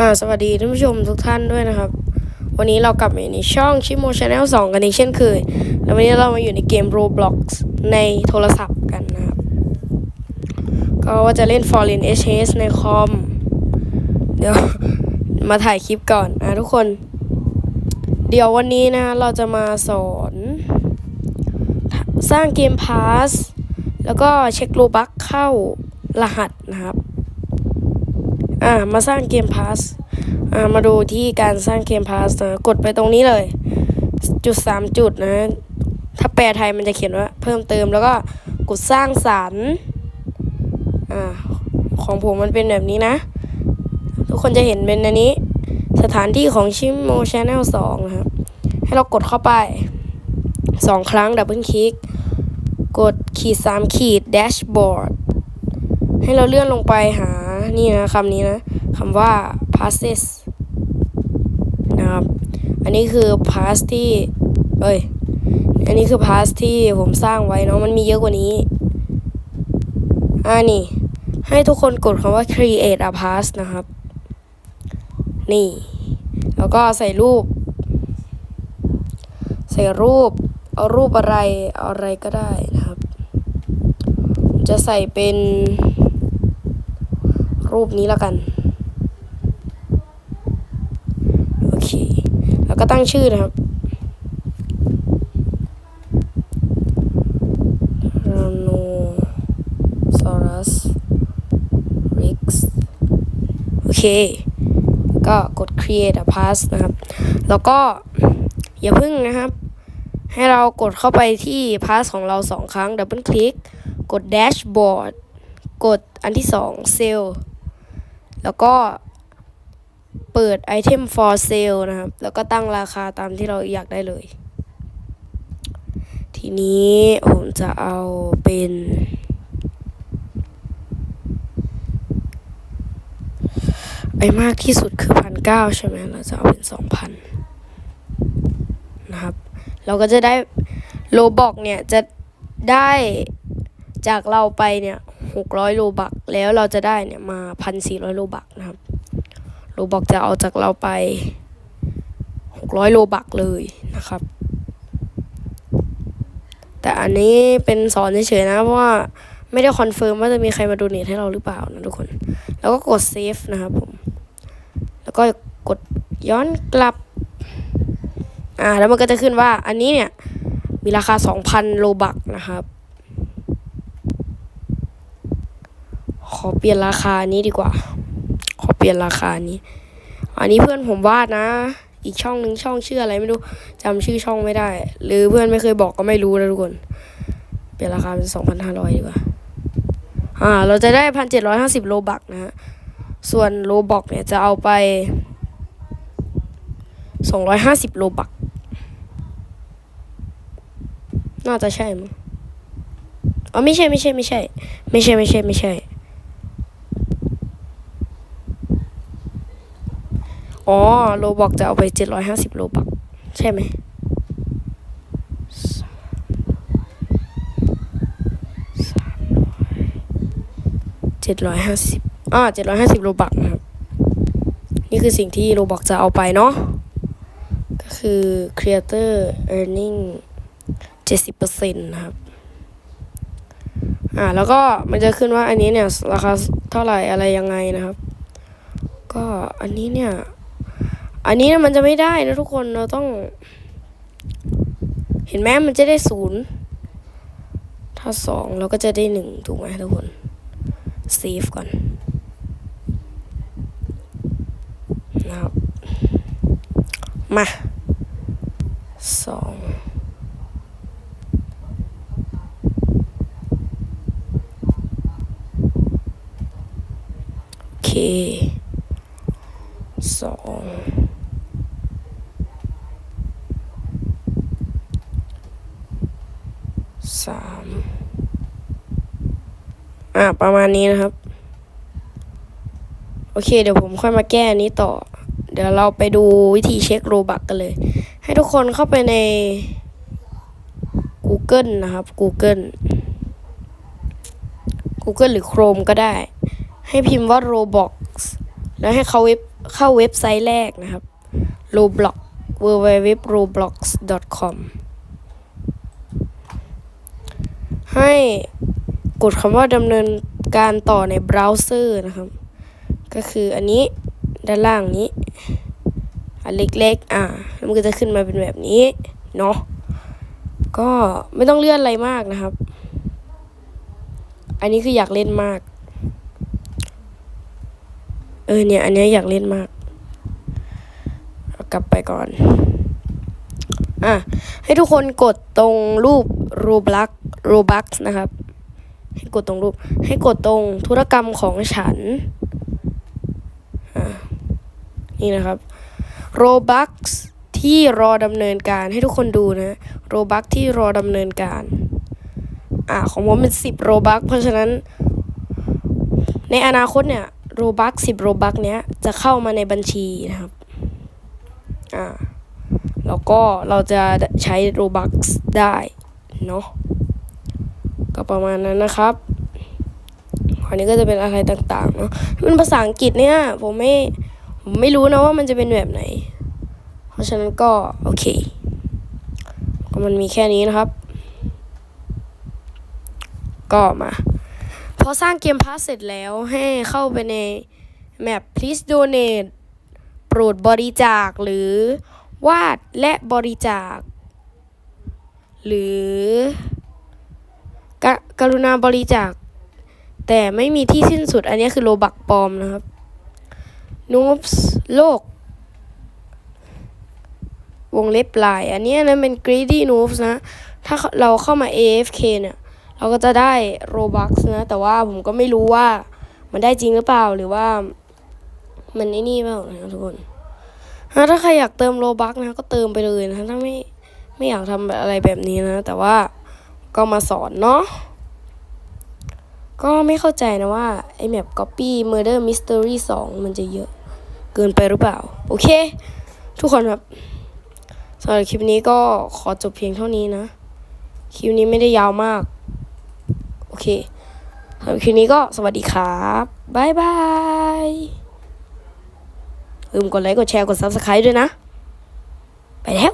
อ่าสวัสดีท่านผู้ชมทุกท่านด้วยนะครับ วันนี้เรากลับมาในช่องชิโมชาแนล2กันอีกเช่นเคย แล้ววันนี้เรามาอยู่ในเกม Roblox ในโทรศัพท์กันนะครับ ก็ว่าจะเล่น Fallen HS ในคอม เดี๋ยว มาถ่ายคลิปก่อนอะทุกคน เดี๋ยววันนี้นะเราจะมาสอน สร้างเกมพาสแล้วก็เช็คโลบัคเข้ารหัสนะครับ อ่ามาสร้างเกมพาสอ่ามาดูที่การสร้างเกมพาสนะกดไปตรงนี้เลย จุดสามจุดนะ ถ้าแปลไทยมันจะเขียนว่า เพิ่มเติมแล้วก็กดสร้างสรรค์อ่าของผมมันเป็นแบบนี้นะ ทุกคนจะเห็นเป็นอันนี้ สถานที่ของชิมโมชแนลสองนะครับให้เรากดเข้าไปสองครั้งดับเบิลคลิก กดขีดสามขีดแดชบอร์ดให้เราเลื่อนลงไปหา นี่นะคำนี้นะคำว่า passes นะครับ อันนี้คือ pass ที่เอ้ย อันนี้คือ pass ที่ผมสร้างไว้เนาะมันมีเยอะกว่านี้ อ่านี่ ให้ทุกคนกดคำว่า create a pass นะครับ นี่ แล้วก็ใส่รูป ใส่รูป เอารูปอะไร เอาอะไรก็ได้นะครับ จะใส่เป็น รูปนี้แล้วกัน โอเค แล้วก็ตั้งชื่อนะครับ Rhinoceros Rex โอเค ก็กด create a pass นะครับ แล้วก็อย่าพึ่งนะครับ ให้เรากดเข้าไปที่ pass ของเราสองครั้งดับเบิลคลิก กด dashboard กดอันที่สองเซล แล้วก็เปิด item for sale นะครับ แล้วก็ตั้งราคาตามที่เราอยากได้เลย ทีนี้ผมจะเอาเป็น ไอ้มากที่สุดคือพันเก้าใช่ไหมเราจะเอาเป็นสองพันนะครับ เราก็จะได้โลบอกเนี่ยจะได้ จากเราไปเนี่ยหกร้อยโลบักแล้วเราจะได้เนี่ยมาพันสี่ร้อยโลบักนะครับโลบอกจะเอาจากเราไปหกร้อยโลบักเลยนะครับ แต่อันนี้เป็นสอนเฉยๆนะเพราะว่าไม่ได้คอนเฟิร์มว่าจะมีใครมาดูเนทให้เราหรือเปล่านะทุกคน แล้วก็กดเซฟนะครับผม แล้วก็กดย้อนกลับ อ่า แล้วมันก็จะขึ้นว่าอันนี้เนี่ย มีราคา 2,000 โลบักนะครับ ขอเปลี่ยนราคานี้ดีกว่า ขอเปลี่ยนราคานี้ อันนี้เพื่อนผมวาดนะ อีกช่องหนึ่งช่องชื่ออะไรไม่รู้จำชื่อช่องไม่ได้ หรือเพื่อนไม่เคยบอกก็ไม่รู้นะทุกคน เปลี่ยนราคาเป็น2,500ดีกว่า อ่า เราจะได้1,750โลบักนะฮะ ส่วนโลบอกเนี่ยจะเอาไป250โลบัก น่าจะใช่มั้งอ๋อไม่ใช่ไม่ใช่ไม่ใช่ ไม่ใช่ไม่ใช่ไม่ใช่ อ๋อโลบอกจะเอาไป750โลบัก ใช่ไหมเจ็ดร้อยห้าสิบอ่าเจ็ดร้อยห้าสิบโลบักนะครับ นี่คือสิ่งที่โลบอกจะเอาไปเนาะ ก็คือ creator earning เจ็ดสิบเปอร์เซ็นต์นะครับอ่าแล้วก็มันจะขึ้นว่าอันนี้เนี่ยราคาเท่าไหร่อะไรยังไงนะครับ ก็อันนี้เนี่ย อันนี้มันจะไม่ได้นะทุกคนเราต้อง เห็นไหมมันจะได้ศูนย์ถ้าสองเราก็จะได้หนึ่งถูกไหมทุกคนเซฟก่อนนะครับมาสองโอเคสอง สามอะประมาณนี้นะครับ โอเค เดี๋ยวผมค่อยมาแก้นนี้ต่อ เดี๋ยวเราไปดูวิธีเช็คโรบักกันเลย ให้ทุกคนเข้าไปใน Google นะครับ Google Google หรือ Chrome ก็ได้ ให้พิมพ์ว่า Roblox แล้วให้เขาเว็บเข้าเว็บไซต์แรกนะครับ roblox www.roblox.com ให้กดคำว่าดำเนินการต่อในเบราว์เซอร์นะครับ ก็คืออันนี้ด้านล่างนี้ อันเล็กๆ อ่าแล้วมันก็จะขึ้นมาเป็นแบบนี้ เนาะก็ไม่ต้องเลื่อนอะไรมากนะครับ อันนี้คืออยากเล่นมาก เออเนี่ย อันนี้อยากเล่นมากากลับไปก่อน อะ ให้ทุกคนกดตรงรูป Roblox Robux นะครับ ให้กดตรงรูป ให้กดตรงธุรกรรมของฉัน นี่นะครับ Robux ที่รอดำเนินการให้ทุกคนดูนะ Robux ที่รอดำเนินการ อ่าของผมเป็น 10 Robux เพราะฉะนั้น ในอนาคตเนี่ย Robux 10 Robux เนี้ยจะเข้ามาในบัญชีนะครับ อ่า แล้วก็เราจะใช้ Robux ได้เนาะ ก็ประมาณนั้นนะครับอันนี้ก็จะเป็นอะไรต่างๆเนาะเป็นภาษาอังกฤษเนี่ย ผมไม่ผมไม่รู้นะว่ามันจะเป็นแบบไหน เพราะฉะนั้นก็โอเค ก็มันมีแค่นี้นะครับ ก็มาพอสร้างเกมพาสเสร็จแล้วให้เข้าไปในแมป please donate โปรดบริจาคหรือวาดและบริจาค หรือ กรุณาบริจาค แต่ไม่มีที่สิ้นสุด อันนี้คือโลบักปลอมนะครับนูบส์โลก วงเล็บลาย อันนี้นะเป็น greedy noobs นะ ถ้าเราเข้ามา AFK เนี่ย เราก็จะได้ Robux นะ แต่ว่าผมก็ไม่รู้ว่ามันได้จริงหรือเปล่า หรือว่ามันไอ้นี่เปล่านะทุกคนถ้าใครอยากเติม Robux นะ ก็เติมไปเลยนะ ถ้าไม่ไม่อยากทำอะไรแบบนี้นะ แต่ว่าก็มาสอนเนาะ ก็ไม่เข้าใจนะว่า ไอแมป Copy Murder Mystery 2 มันจะเยอะเกินไปหรือเปล่า โอเค ทุกคนครับสำหรับคลิปนี้ก็ขอจบเพียงเท่านี้นะ คลิปนี้ไม่ได้ยาวมาก โอเคสำหรับคลิปนี้ก็สวัสดีครับบายบายลืมกดไลค์กดแชร์กด Subscribe ด้วยนะ ไปแล้ว